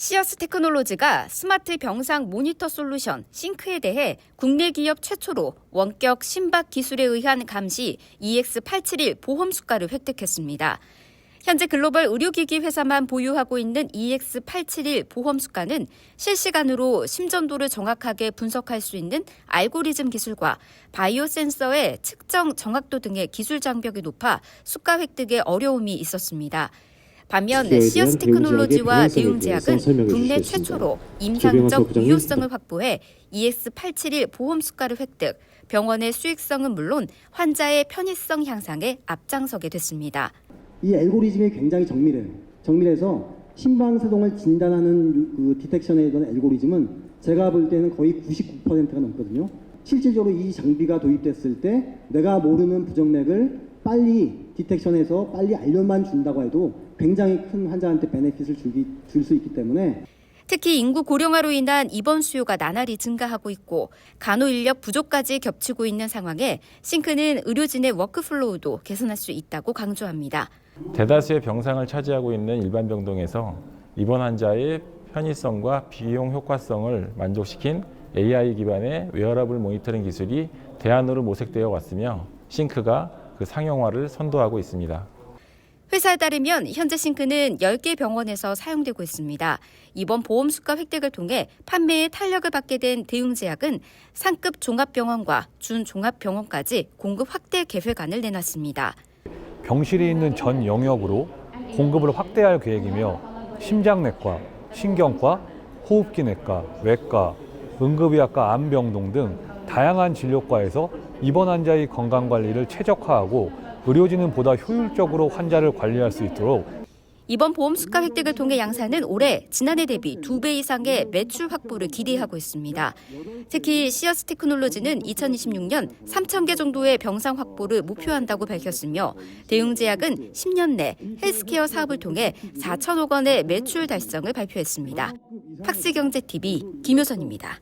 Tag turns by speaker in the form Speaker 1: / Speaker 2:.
Speaker 1: 시어스 테크놀로지가 스마트 병상 모니터 솔루션 싱크에 대해 국내 기업 최초로 원격 심박 기술에 의한 감시 EX871 보험 수가를 획득했습니다. 현재 글로벌 의료기기 회사만 보유하고 있는 EX871 보험 수가는 실시간으로 심전도를 정확하게 분석할 수 있는 알고리즘 기술과 바이오 센서의 측정 정확도 등의 기술 장벽이 높아 수가 획득에 어려움이 있었습니다. 반면 시어스 테크놀로지와 대웅제약은 국내. 최초로 임상적. 유효성을 확보해 EX871 보험 수가를 획득, 병원의 수익성은 물론 환자의 편의성 향상에 앞장서게 됐습니다.
Speaker 2: 이 알고리즘이 굉장히 정밀해요. 정밀해서 심방세동을 진단하는 그 디텍션에 대한 알고리즘은 제가 볼 때는 거의 99%가 넘거든요. 실질적으로 이 장비가 도입됐을 때 내가 모르는 부정맥을 빨리 디텍션해서 빨리 알려만 준다고 해도 굉장히 큰 환자한테 베네핏을 줄 수 있기 때문에
Speaker 1: 특히 인구 고령화로 인한 입원 수요가 나날이 증가하고 있고 간호 인력 부족까지 겹치고 있는 상황에 싱크는 의료진의 워크플로우도 개선할 수 있다고 강조합니다.
Speaker 3: 대다수의 병상을 차지하고 있는 일반 병동에서 입원 환자의 편의성과 비용 효과성을 만족시킨 AI 기반의 웨어러블 모니터링 기술이 대안으로 모색되어 왔으며 싱크가 그 상용화를 선도하고 있습니다.
Speaker 1: 회사에 따르면 현재 싱크는 10개 병원에서 사용되고 있습니다. 이번 보험 수가 획득을 통해 판매에 탄력을 받게 된 대웅제약은 상급 종합병원과 준종합병원까지 공급 확대 계획안을 내놨습니다.
Speaker 4: 병실이 있는 전 영역으로 공급을 확대할 계획이며 심장내과, 신경과, 호흡기내과, 외과, 응급의학과 암병동 등 다양한 진료과에서 입원 환자의 건강 관리를 최적화하고 의료진은 보다 효율적으로 환자를 관리할 수 있도록
Speaker 1: 이번 보험 수가 획득을 통해 양사는 올해 지난해 대비 2배 이상의 매출 확보를 기대하고 있습니다. 특히 시어스 테크놀로지는 2026년 3천 개 정도의 병상 확보를 목표한다고 밝혔으며 대웅제약은 10년 내 헬스케어 사업을 통해 4천억 원의 매출 달성을 발표했습니다. 팍스경제TV 김효선입니다.